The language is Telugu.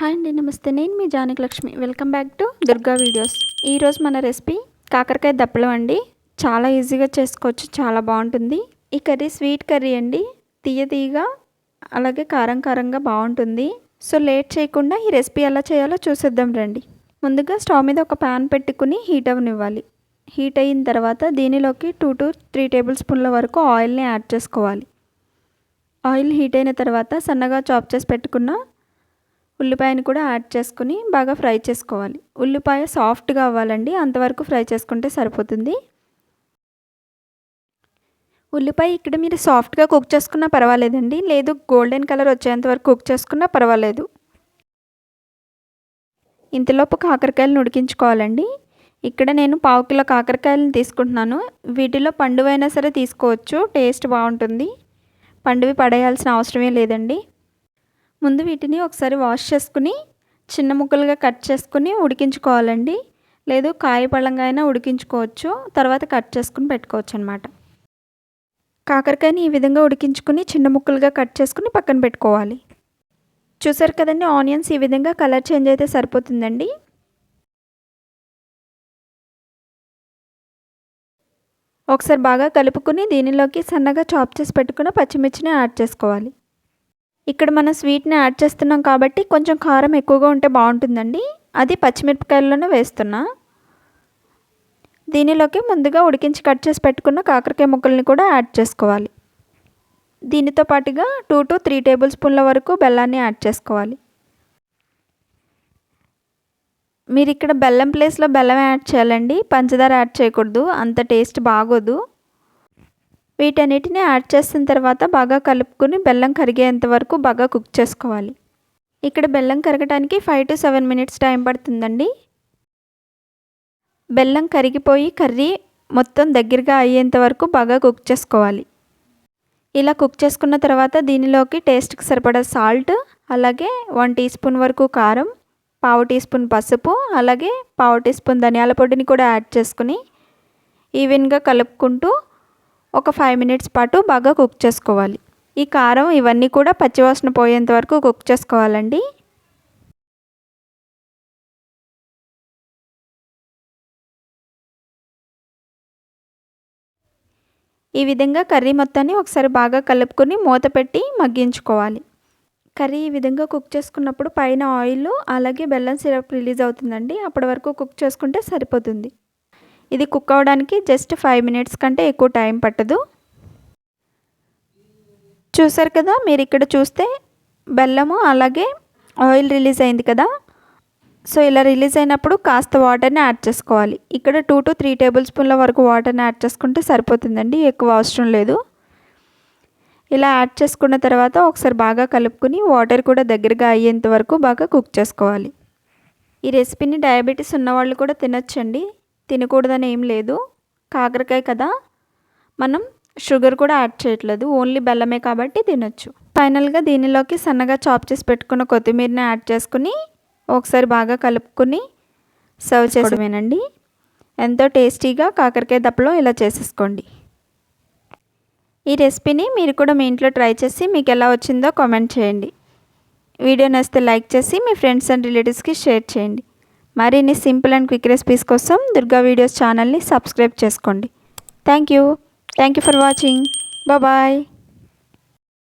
హాయ్ అండి నమస్తే. నేను మీ Janaki Lakshmi welcome back to Durga videos ఈరోజు మన రెసిపీ కాకరకాయ దప్పలం అండి. చాలా ఈజీగా చేసుకోవచ్చు చాలా బాగుంటుంది. ఈ కర్రీ స్వీట్ కర్రీ అండి. తీయ తీయగా అలాగే కారం కారంగా బాగుంటుంది. సో లేట్ చేయకుండా ఈ రెసిపీ ఎలా చేయాలో చూసేద్దాం రండి. ముందుగా స్టవ్ మీద ఒక ప్యాన్ పెట్టుకుని హీట్ అవ్వనివ్వాలి హీట్ అయిన తర్వాత దీనిలోకి టూ టు త్రీ టేబుల్ స్పూన్ల వరకు ఆయిల్ని యాడ్ చేసుకోవాలి. ఆయిల్ హీట్ అయిన తర్వాత సన్నగా చాప్ చేసి పెట్టుకున్న ఉల్లిపాయని కూడా యాడ్ చేసుకుని బాగా ఫ్రై చేసుకోవాలి. ఉల్లిపాయ సాఫ్ట్గా అవ్వాలండి. అంతవరకు ఫ్రై చేసుకుంటే సరిపోతుంది. ఉల్లిపాయ ఇక్కడ మీరు సాఫ్ట్గా కుక్ చేసుకున్నా పర్వాలేదండి. లేదు గోల్డెన్ కలర్ వచ్చేంత వరకు కుక్ చేసుకున్నా పర్వాలేదు. ఇంతలోపు కాకరకాయలను ఉడికించుకోవాలండి ఇక్కడ నేను పావు కిలో కాకరకాయలను తీసుకుంటున్నాను. వీటిలో పండువైనా సరే తీసుకోవచ్చు. టేస్ట్ బాగుంటుంది. పండువి పడేయాల్సిన అవసరమే లేదండి. ముందు వీటిని ఒకసారి వాష్ చేసుకుని చిన్న ముక్కలుగా కట్ చేసుకుని ఉడికించుకోవాలండి. లేదు కాయ పళ్ళంగా అయినా ఉడికించుకోవచ్చు. తర్వాత కట్ చేసుకుని పెట్టుకోవచ్చు అనమాట కాకరకాయని ఈ విధంగా ఉడికించుకుని చిన్న ముక్కలుగా కట్ చేసుకుని పక్కన పెట్టుకోవాలి. చూసారు కదండి ఆనియన్స్ ఈ విధంగా కలర్ చేంజ్ అయితే సరిపోతుందండి. ఒకసారి బాగా కలుపుకుని దీనిలోకి సన్నగా చాప్ చేసి పెట్టుకున్న పచ్చిమిర్చిని యాడ్ చేసుకోవాలి. ఇక్కడ మనం స్వీట్ని యాడ్ చేస్తున్నాం కాబట్టి కొంచెం కారం ఎక్కువగా ఉంటే బాగుంటుందండి. అది పచ్చిమిరపకాయల్లోనే వేస్తున్నా. దీనిలోకి ముందుగా ఉడికించి కట్ చేసి పెట్టుకున్న కాకరకాయ ముక్కల్ని కూడా యాడ్ చేసుకోవాలి. దీనితో పాటుగా టూ టు త్రీ టేబుల్ స్పూన్ల వరకు బెల్లాన్ని యాడ్ చేసుకోవాలి. మీరు ఇక్కడ బెల్లం ప్లేస్లో బెల్లం యాడ్ చేయాలండి. పంచదార యాడ్ చేయకూడదు. అంత టేస్ట్ బాగోదు. వీటన్నిటిని యాడ్ చేసిన తర్వాత బాగా కలుపుకొని బెల్లం కరిగేంత వరకు బాగా కుక్ చేసుకోవాలి. ఇక్కడ బెల్లం కరగడానికి five to seven minutes time పడుతుందండి. బెల్లం కరిగిపోయి కర్రీ మొత్తం దగ్గరగా అయ్యేంత వరకు బాగా కుక్ చేసుకోవాలి. ఇలా కుక్ చేసుకున్న తర్వాత దీనిలోకి టేస్ట్కి సరిపడా సాల్ట్ అలాగే వన్ టీ స్పూన్ వరకు కారం పావు టీ స్పూన్ పసుపు అలాగే పావు టీ స్పూన్ ధనియాల పొడిని కూడా యాడ్ చేసుకుని ఈవెన్గా కలుపుకుంటూ ఒక ఫైవ్ మినిట్స్ పాటు బాగా కుక్ చేసుకోవాలి. ఈ కారం ఇవన్నీ కూడా పచ్చివాసన పోయేంత వరకు కుక్ చేసుకోవాలండి. ఈ విధంగా కర్రీ మొత్తాన్ని ఒకసారి బాగా కలుపుకొని మూత పెట్టి మగ్గించుకోవాలి. కర్రీ ఈ విధంగా కుక్ చేసుకున్నప్పుడు పైన ఆయిల్ అలాగే బెల్లం సిరప్ రిలీజ్ అవుతుందండి. అప్పటి వరకు కుక్ చేసుకుంటే సరిపోతుంది. ఇది కుక్ అవ్వడానికి జస్ట్ ఫైవ్ మినిట్స్ కంటే ఎక్కువ టైం పట్టదు. చూసారు కదా మీరు ఇక్కడ చూస్తే బెల్లము అలాగే ఆయిల్ రిలీజ్ అయింది కదా. సో ఇలా రిలీజ్ అయినప్పుడు కాస్త వాటర్ని యాడ్ చేసుకోవాలి. ఇక్కడ టూ టు త్రీ టేబుల్ స్పూన్ల వరకు వాటర్ని యాడ్ చేసుకుంటే సరిపోతుందండి ఎక్కువ అవసరం లేదు. ఇలా యాడ్ చేసుకున్న తర్వాత ఒకసారి బాగా కలుపుకుని వాటర్ కూడా దగ్గరగా అయ్యేంత వరకు బాగా కుక్ చేసుకోవాలి. ఈ రెసిపీని డయాబెటీస్ ఉన్నవాళ్ళు కూడా తినొచ్చండి. తినకూడదని ఏం లేదు. కాకరకాయ కదా. మనం షుగర్ కూడా యాడ్ చేయట్లేదు. ఓన్లీ బెల్లమే కాబట్టి తినొచ్చు. ఫైనల్గా దీనిలోకి సన్నగా చాప్ చేసి పెట్టుకున్న కొత్తిమీరని యాడ్ చేసుకుని ఒకసారి బాగా కలుపుకొని సర్వ్ చేయడమేనండి ఎంతో టేస్టీగా కాకరకాయ దప్పలో ఇలా చేసేసుకోండి. ఈ రెసిపీని మీరు కూడా మీ ఇంట్లో ట్రై చేసి మీకు ఎలా వచ్చిందో కామెంట్ చేయండి. వీడియో నచ్చితే లైక్ చేసి మీ ఫ్రెండ్స్ అండ్ రిలేటివ్స్కి షేర్ చేయండి. మరిన్ని సింపుల్ అండ్ క్విక్ రెసిపీస్ కోసం దుర్గా వీడియోస్ ఛానల్ని సబ్స్క్రైబ్ చేసుకోండి. Thank you thank you for watching bye